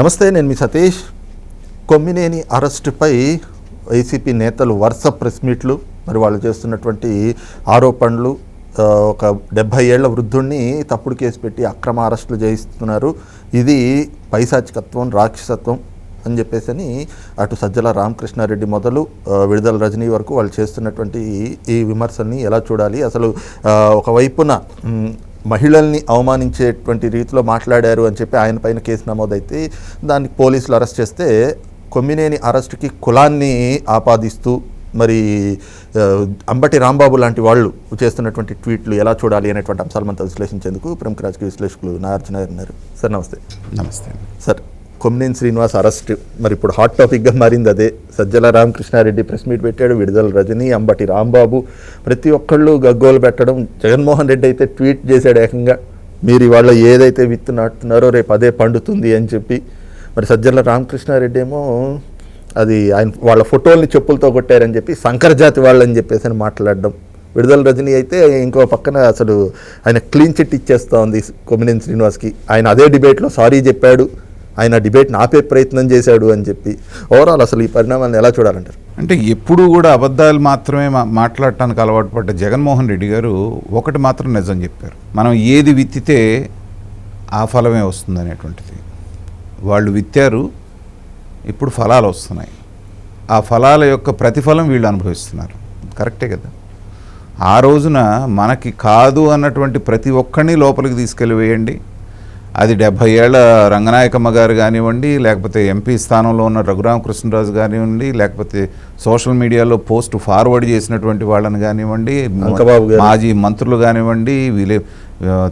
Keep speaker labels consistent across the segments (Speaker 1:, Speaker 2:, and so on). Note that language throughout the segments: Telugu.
Speaker 1: నమస్తే నేను మీ సతీష్. కొమ్మినేని అరెస్టుపై వైసీపీ నేతలు వరుస ప్రెస్ మీట్లు మరి వాళ్ళు చేస్తున్నటువంటి ఆరోపణలు ఒక డెబ్భై ఏళ్ళ వృద్ధుణ్ణి తప్పుడు కేసు పెట్టి అక్రమ అరెస్టులు చేయిస్తున్నారు. ఇది పైశాచికత్వం రాక్షసత్వం అని చెప్పేసి అని అటు సజ్జల రామకృష్ణారెడ్డి మొదలు విడుదల రజనీ వరకు వాళ్ళు చేస్తున్నటువంటి ఈ- విమర్శల్ని ఎలా చూడాలి? అసలు ఒకవైపున మహిళల్ని అవమానించేటువంటి రీతిలో మాట్లాడారు అని చెప్పి ఆయన పైన కేసు నమోదైతే దానికి పోలీసులు అరెస్ట్ చేస్తే కొమ్మినేని అరెస్టుకి కులాన్ని ఆపాదిస్తూ మరి అంబటి రాంబాబు లాంటి వాళ్ళు చేస్తున్నటువంటి ట్వీట్లు ఎలా చూడాలి అనేటువంటి అంశాలు మనతో విశ్లేషించేందుకు ప్రముఖ రాజకీయ విశ్లేషకులు నాగార్జున గారు ఉన్నారు. సార్ నమస్తే.
Speaker 2: నమస్తే.
Speaker 1: Sir Kommineni Srinivas arrest. మరి ఇప్పుడు హాట్ టాపిక్గా మారింది అదే. సజ్జల రామకృష్ణారెడ్డి ప్రెస్ మీట్ పెట్టాడు విడుదల రజని అంబటి రాంబాబు. ప్రతి ఒక్కళ్ళు గగ్గోలు పెట్టడం జగన్మోహన్ రెడ్డి అయితే ట్వీట్ చేశాడు ఏకంగా. మీరు ఇవాళ ఏదైతే విత్తు నాటుతున్నారో రేపు అదే పండుతుంది అని చెప్పి. మరి సజ్జల రామకృష్ణారెడ్డి ఏమో అది ఆయన వాళ్ళ ఫోటోల్ని చెప్పులతో కొట్టారని చెప్పి సంకరజాతి వాళ్ళని చెప్పేసి అని మాట్లాడడం. విడుదల రజనీ అయితే ఇంకో పక్కన అసలు ఆయన క్లీన్ చిట్ ఇచ్చేస్తూ ఉంది కొమ్మినేని శ్రీనివాస్కి. ఆయన అదే డిబేట్లో సారీ చెప్పాడు. ఆయన డిబేట్ని ఆపే ప్రయత్నం చేశాడు అని చెప్పి ఓవరాల్ అసలు ఈ పరిణామాన్ని ఎలా చూడాలంటారు?
Speaker 2: అంటే ఎప్పుడు కూడా అబద్ధాలు మాత్రమే మా- మాట్లాడటానికి అలవాటు పడ్డ జగన్మోహన్ రెడ్డి గారు ఒకటి మాత్రం నిజం చెప్పారు. మనం ఏది విత్తితే ఆ ఫలమే వస్తుంది అనేటువంటిది వాళ్ళు విత్తారు ఇప్పుడు ఫలాలు వస్తున్నాయి. ఆ ఫలాల యొక్క ప్రతిఫలం వీళ్ళు అనుభవిస్తున్నారు. కరెక్టే కదా? ఆ రోజున మనకి కాదు అన్నటువంటి ప్రతి ఒక్కరిని లోపలికి తీసుకెళ్ళి వేయండి. అది డెబ్భై ఏళ్ళ రంగనాయకమ్మ గారు కానివ్వండి లేకపోతే ఎంపీ స్థానంలో ఉన్న రఘురామకృష్ణరాజు కానివ్వండి లేకపోతే సోషల్ మీడియాలో పోస్ట్ ఫార్వర్డ్ చేసినటువంటి వాళ్ళని కానివ్వండి. మాజీ మంత్రులు కానివ్వండి విలే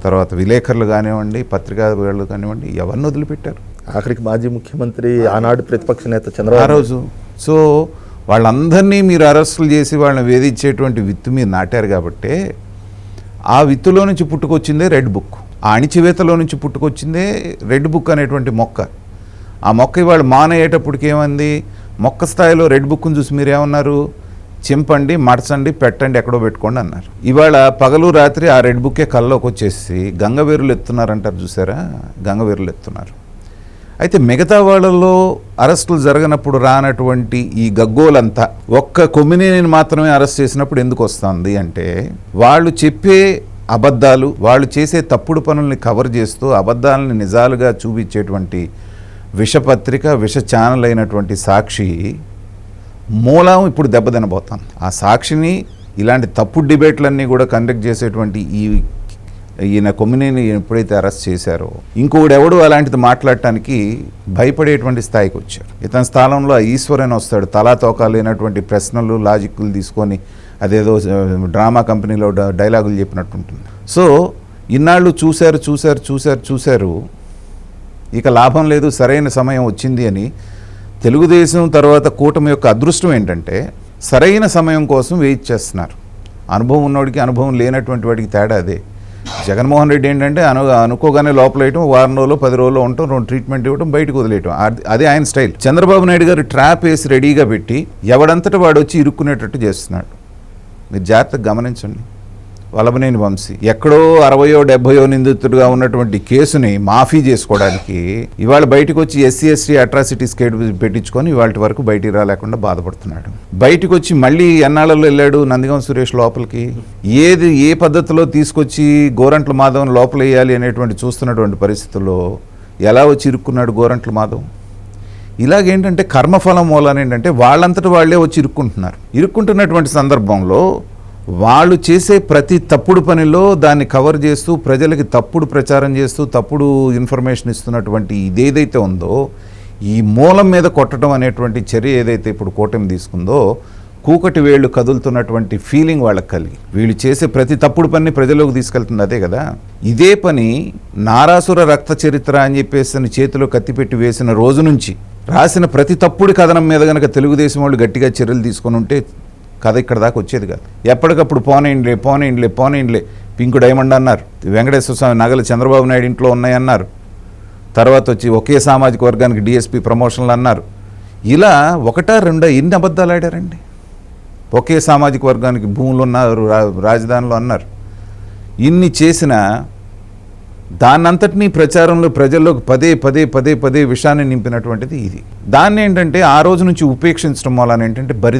Speaker 2: తర్వాత విలేకరులు కానివ్వండి పత్రికా వాళ్ళు కానివ్వండి ఎవరిని వదిలిపెట్టారు?
Speaker 1: ఆఖరికి మాజీ ముఖ్యమంత్రి ఆనాడు ప్రతిపక్ష నేత చంద్రబాబు.
Speaker 2: రోజు. సో వాళ్ళందరినీ మీరు అరెస్టులు చేసి వాళ్ళని వేధించేటువంటి విత్తు మీరు నాటారు కాబట్టే ఆ విత్తులో నుంచి పుట్టుకొచ్చిందే రెడ్ బుక్. ఆ అణిచివేతలో నుంచి పుట్టుకొచ్చిందే రెడ్ బుక్ అనేటువంటి మొక్క. ఆ మొక్క ఇవాళ మానేయేటప్పటికి ఏమంది? మొక్క స్థాయిలో రెడ్ బుక్ను చూసి మీరేమన్నారు? చింపండి మడచండి పెట్టండి ఎక్కడో పెట్టుకోండి అన్నారు. ఇవాళ పగలు రాత్రి ఆ రెడ్ బుక్కే కల్లోకి వచ్చేసి గంగవీరులు ఎత్తున్నారంటారు చూసారా? గంగవీరులు ఎత్తున్నారు. అయితే మిగతా వాళ్ళల్లో అరెస్టులు జరగనప్పుడు రానటువంటి ఈ గగ్గోలంతా ఒక్క కొమ్మినేని మాత్రమే అరెస్ట్ చేసినప్పుడు ఎందుకు వస్తుంది అంటే వాళ్ళు చెప్పే అబద్ధాలు వాళ్ళు చేసే తప్పుడు పనుల్ని కవర్ చేస్తూ అబద్ధాలని నిజాలుగా చూపించేటువంటి విషపత్రిక విష ఛానల్ అయినటువంటి సాక్షి మూలం ఇప్పుడు దెబ్బతినబోతాం ఆ సాక్షిని ఇలాంటి తప్పుడు డిబేట్లన్నీ కూడా కండక్ట్ చేసేటువంటి ఈ ఈయన కొమ్మినేని ఎప్పుడైతే అరెస్ట్ చేశారో ఇంకొకడు ఎవడు అలాంటిది మాట్లాడటానికి భయపడేటువంటి స్థాయికి వచ్చారు. ఇతని స్థానంలో ఈశ్వరన్ వస్తాడు తలా తోకాలు లేనటువంటి ప్రశ్నలు లాజిక్లు తీసుకొని అదేదో డ్రామా కంపెనీలో డ- డైలాగులు చెప్పినట్టు ఉంటుంది. సో ఇన్నాళ్ళు చూశారు చూశారు చూశారు చూశారు ఇక లాభం లేదు సరైన సమయం వచ్చింది అని తెలుగుదేశం తర్వాత కూటమి యొక్క అదృష్టం ఏంటంటే సరైన సమయం కోసం వెయిట్ చేస్తున్నారు. అనుభవం ఉన్నవాడికి అనుభవం లేనటువంటి వాడికి తేడా అదే. జగన్మోహన్ రెడ్డి ఏంటంటే అను అనుకోగానే లోపల వేయటం వారం రోజులు పది రోజులు ఉండటం రెండు ట్రీట్మెంట్ ఇవ్వడం బయటకు వదిలేయటం. అది- అదే ఆయన స్టైల్. చంద్రబాబు నాయుడు గారు ట్రాప్ వేసి రెడీగా పెట్టి ఎవడంతటా వాడు వచ్చి ఇరుక్కునేటట్టు చేస్తున్నాడు. మీరు జాగ్రత్తగా గమనించండి. వలబనేని వంశీ ఎక్కడో అరవయో డెబ్బయో నిందితుడుగా ఉన్నటువంటి కేసుని మాఫీ చేసుకోవడానికి ఇవాళ బయటకు వచ్చి ఎస్సీ ఎస్టీ అట్రాసిటీస్ కేసు పెట్టించుకొని ఇవాళ వరకు బయటికి రాలేకుండా బాధపడుతున్నాడు. బయటకు వచ్చి మళ్ళీ ఎన్నాళ్ళలో వెళ్ళాడు నందిగం సురేష్ లోపలికి? ఏది ఏ పద్ధతిలో తీసుకొచ్చి గోరంట్ల లోపల లోపలేయాలి అనేటువంటి చూస్తున్నటువంటి పరిస్థితుల్లో ఎలా వచ్చి ఇరుక్కున్నాడు గోరంట్ల మాధవ్? ఇలాగేంటంటే కర్మఫలం మూలాన ఏంటంటే వాళ్ళంతట వాళ్ళే వచ్చి ఇరుక్కుంటున్నారు. ఇరుక్కుంటున్నటువంటి సందర్భంలో వాళ్ళు చేసే ప్రతి తప్పుడు పనిలో దాన్ని కవర్ చేస్తూ ప్రజలకి తప్పుడు ప్రచారం చేస్తూ తప్పుడు ఇన్ఫర్మేషన్ ఇస్తున్నటువంటి ఇదేదైతే ఉందో ఈ మూలం మీద కొట్టడం అనేటువంటి చర్య ఏదైతే ఇప్పుడు కూటమి తీసుకుందో కూకటి వేళ్ళు కదులుతున్నటువంటి ఫీలింగ్ వాళ్ళకి కలిగి. వీళ్ళు చేసే ప్రతి తప్పుడు పని ప్రజలోకి తీసుకెళ్తుంది అదే కదా? ఇదే పని నారాసుర రక్త చరిత్ర అని చెప్పేసి చేతిలో కత్తిపెట్టి వేసిన రోజు నుంచి రాసిన ప్రతి తప్పుడు కథనం మీద కనుక తెలుగుదేశం వాళ్ళు గట్టిగా చర్యలు తీసుకొని ఉంటే కథ ఇక్కడ దాకా వచ్చేది కాదు. ఎప్పటికప్పుడు పోనేయండిలే పోనేయండిలే పోనేయండిలే పింకు డైమండ్ అన్నారు. వెంకటేశ్వర స్వామి నగలు చంద్రబాబు నాయుడు ఇంట్లో ఉన్నాయన్నారు. తర్వాత వచ్చి ఒకే సామాజిక వర్గానికి డిఎస్పి ప్రమోషన్లు అన్నారు. ఇలా ఒకటా రెండో ఎన్ని అబద్ధాలు ఆడారండి? ఒకే సామాజిక వర్గానికి భూములు ఉన్నారు రా- రాజధానిలో అన్నారు. ఇన్ని చేసిన దాన్నంతటినీ ప్రచారంలో ప్రజల్లోకి పదే పదే పదే పదే విషయాన్ని నింపినటువంటిది ఇది. దాన్ని ఏంటంటే ఆ రోజు నుంచి ఉపేక్షించడం వలన ఏంటంటే బరి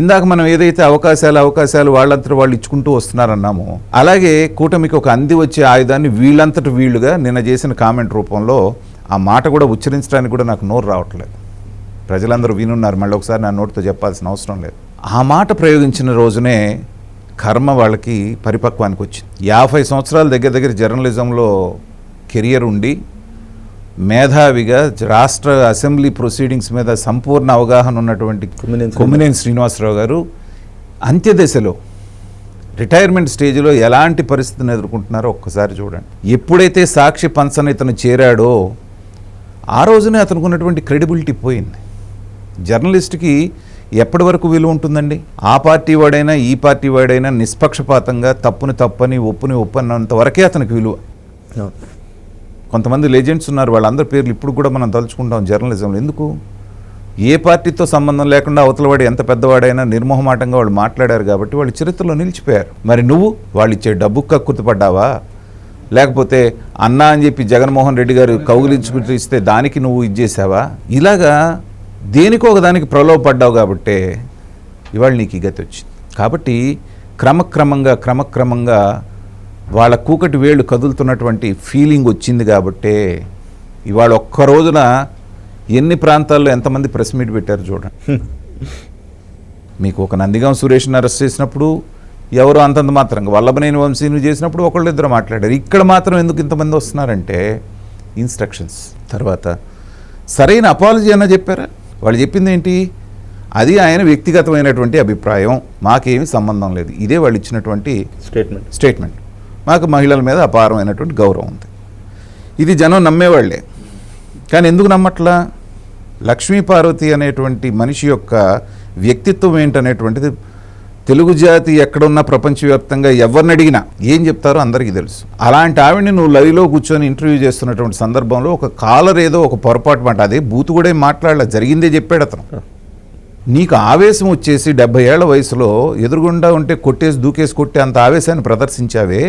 Speaker 2: ఇందాక మనం ఏదైతే అవకాశాలు అవకాశాలు వాళ్ళంతట వాళ్ళు ఇచ్చుకుంటూ వస్తున్నారన్నామో అలాగే కూటమికి ఒక అంది వచ్చే ఆయుధాన్ని వీళ్ళంతట వీళ్ళుగా నిన్న చేసిన కామెంట్ రూపంలో ఆ మాట కూడా ఉచ్చరించడానికి కూడా నాకు నోరు రావట్లేదు. ప్రజలందరూ వినున్నారు మళ్ళీ ఒకసారి నా నోటితో చెప్పాల్సిన అవసరం లేదు. ఆ మాట ప్రయోగించిన రోజునే కర్మ వాళ్ళకి పరిపక్వానికి వచ్చింది. యాభై సంవత్సరాల దగ్గర దగ్గర జర్నలిజంలో కెరియర్ ఉండి మేధావిగా రాష్ట్ర అసెంబ్లీ ప్రొసీడింగ్స్ మీద సంపూర్ణ అవగాహన ఉన్నటువంటి
Speaker 1: కొమ్మినేని
Speaker 2: శ్రీనివాసరావు. గారు అంత్యదశలో రిటైర్మెంట్ స్టేజ్లో ఎలాంటి పరిస్థితిని ఎదుర్కొంటున్నారో ఒక్కసారి చూడండి. ఎప్పుడైతే సాక్షి పంచన ఇతను చేరాడో ఆ రోజునే అతనికి ఉన్నటువంటి క్రెడిబిలిటీ పోయింది. జర్నలిస్ట్కి ఎప్పటి వరకు విలువ ఉంటుందండి? ఆ పార్టీ వాడైనా ఈ పార్టీ వాడైనా నిష్పక్షపాతంగా తప్పుని తప్పని ఒప్పుని ఒప్పన్నంత వరకే అతనికి విలువ. కొంతమంది లెజెండ్స్ ఉన్నారు వాళ్ళందరి పేర్లు ఇప్పుడు కూడా మనం తలుచుకుంటాం జర్నలిజంలో ఎందుకు? ఏ పార్టీతో సంబంధం లేకుండా అవతలవాడు ఎంత పెద్దవాడైనా నిర్మోహమాటంగా వాళ్ళు మాట్లాడారు కాబట్టి వాళ్ళు చరిత్రలో నిలిచిపోయారు. మరి నువ్వు వాళ్ళు ఇచ్చే డబ్బు కక్కుతపడ్డావా లేకపోతే అన్నా అని చెప్పి జగన్మోహన్ రెడ్డి గారు కౌగిలించుకుంటూ ఇస్తే దానికి నువ్వు ఇచ్చేసావా ఇలాగా దేనికో ఒక దానికి ప్రలోభపడ్డావు కాబట్టే ఇవాళ నీకు ఈ గతి వచ్చింది. కాబట్టి క్రమక్రమంగా క్రమక్రమంగా వాళ్ళ కూకటి వేళ్ళు కదులుతున్నటువంటి ఫీలింగ్ వచ్చింది కాబట్టే ఇవాళ ఒక్క రోజున ఎన్ని ప్రాంతాల్లో ఎంతమంది ప్రెస్ మీట్ పెట్టారు చూడండి. మీకు ఒక నందిగాం సురేష్ని అరెస్ట్ చేసినప్పుడు ఎవరు అంతంత మాత్రంగా వల్లభనేని వంశీని చేసినప్పుడు ఒకళ్ళిద్దరు మాట్లాడారు. ఇక్కడ మాత్రం ఎందుకు ఇంతమంది వస్తున్నారంటే ఇన్స్ట్రక్షన్స్ తర్వాత సరైన అపాలజీ అన్న చెప్పారా? వాళ్ళు చెప్పింది ఏంటి? అది ఆయన వ్యక్తిగతమైనటువంటి అభిప్రాయం మాకేమీ సంబంధం లేదు. ఇదే వాళ్ళు ఇచ్చినటువంటి
Speaker 1: స్టేట్మెంట్
Speaker 2: స్టేట్మెంట్ మాకు మహిళల మీద అపారమైనటువంటి గౌరవం ఉంది. ఇది జనం నమ్మేవాళ్ళే. కానీ ఎందుకు నమ్మట్లా? లక్ష్మీపార్వతి అనేటువంటి మనిషి యొక్క వ్యక్తిత్వం ఏంటనేటువంటిది తెలుగు జాతి ఎక్కడున్నా ప్రపంచవ్యాప్తంగా ఎవరిని అడిగినా ఏం చెప్తారో అందరికీ తెలుసు. అలాంటి ఆవిడని నువ్వు లైవ్లో కూర్చొని ఇంటర్వ్యూ చేస్తున్నటువంటి సందర్భంలో ఒక కాలర్ ఏదో ఒక పొరపాటు మాట అదే బూతు కూడా ఏం మాట్లాడలే జరిగిందే చెప్పాడు అతను. నీకు ఆవేశం వచ్చేసి డెబ్బై ఏళ్ళ వయసులో ఎదురుగుండా ఉంటే కొట్టేసి దూకేసి కొట్టే అంత ఆవేశాన్ని ప్రదర్శించావే.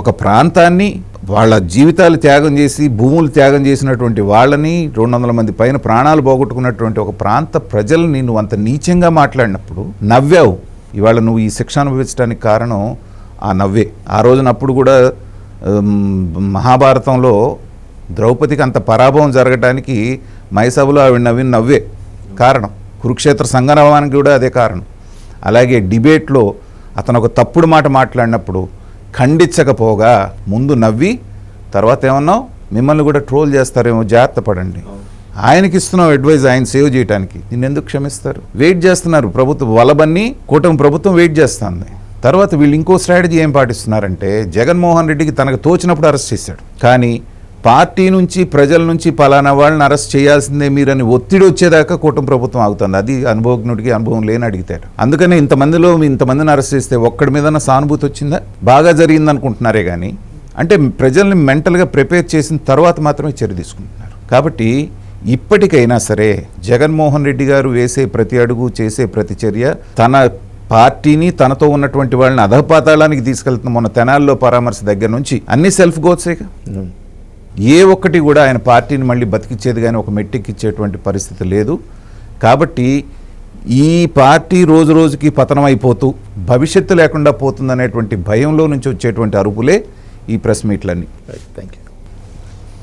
Speaker 2: ఒక ప్రాంతాన్ని వాళ్ళ జీవితాలు త్యాగం చేసి భూములు త్యాగం చేసినటువంటి వాళ్ళని రెండు వందల మంది పైన ప్రాణాలు పోగొట్టుకున్నటువంటి ఒక ప్రాంత ప్రజల్ని నువ్వు అంత నీచంగా మాట్లాడినప్పుడు నవ్వావు. ఇవాళ నువ్వు ఈ శిక్ష అనుభవించడానికి కారణం ఆ నవ్వే. ఆ రోజునప్పుడు కూడా మహాభారతంలో ద్రౌపదికి అంత పరాభవం జరగటానికి మైసభలో ఆవిడ నవ్వి నవ్వే కారణం. కురుక్షేత్ర సంగమనానికి కూడా అదే కారణం. అలాగే డిబేట్లో అతను ఒక తప్పుడు మాట మాట్లాడినప్పుడు ఖండించకపోగా ముందు నవ్వి తర్వాత ఏమన్నావు? మిమ్మల్ని కూడా ట్రోల్ చేస్తారేమో జాగ్రత్త పడండి. ఆయనకి ఇస్తున్నావు అడ్వైజ్ ఆయన సేవ్ చేయడానికి నిన్ను ఎందుకు క్షమిస్తారు? వెయిట్ చేస్తున్నారు ప్రభుత్వం వలబన్ని కూటమి ప్రభుత్వం వెయిట్ చేస్తుంది. తర్వాత వీళ్ళు ఇంకో స్ట్రాటజీ ఏం పాటిస్తున్నారంటే జగన్మోహన్ రెడ్డికి తనకు తోచినప్పుడు అరెస్ట్ చేశాడు. కానీ పార్టీ నుంచి ప్రజల నుంచి పలానా వాళ్ళని అరెస్ట్ చేయాల్సిందే మీరని ఒత్తిడి వచ్చేదాకా కూటమి ప్రభుత్వం ఆగుతుంది. అది అనుభవజ్ఞుడికి అనుభవం లేని అడిగితారు అందుకనే ఇంతమందిలో ఇంతమందిని అరెస్ట్ చేస్తే ఒక్కడి మీద సానుభూతి వచ్చిందా? బాగా జరిగింది అనుకుంటున్నారే కానీ అంటే ప్రజల్ని మెంటల్గా ప్రిపేర్ చేసిన తర్వాత మాత్రమే చర్య తీసుకుంటున్నారు. కాబట్టి ఇప్పటికైనా సరే జగన్మోహన్ రెడ్డి గారు వేసే ప్రతి అడుగు చేసే ప్రతి చర్య తన పార్టీని తనతో ఉన్నటువంటి వాళ్ళని అధపాతాళానికి తీసుకెళ్తున్న మొన్న తెనాల్లో పరామర్శ దగ్గర నుంచి అన్ని సెల్ఫ్ గోత్సేగా ఏ ఒక్కటి కూడా ఆయన పార్టీని మళ్ళీ బతికిచ్చేది కానీ ఒక మెట్టెక్కిచ్చేటువంటి పరిస్థితి లేదు. కాబట్టి ఈ పార్టీ రోజు రోజుకి పతనం అయిపోతూ భవిష్యత్తు లేకుండా పోతుందనేటువంటి భయంలో నుంచి వచ్చేటువంటి అరుపులే ఈ ప్రెస్ మీట్లన్నీ.
Speaker 1: Thank you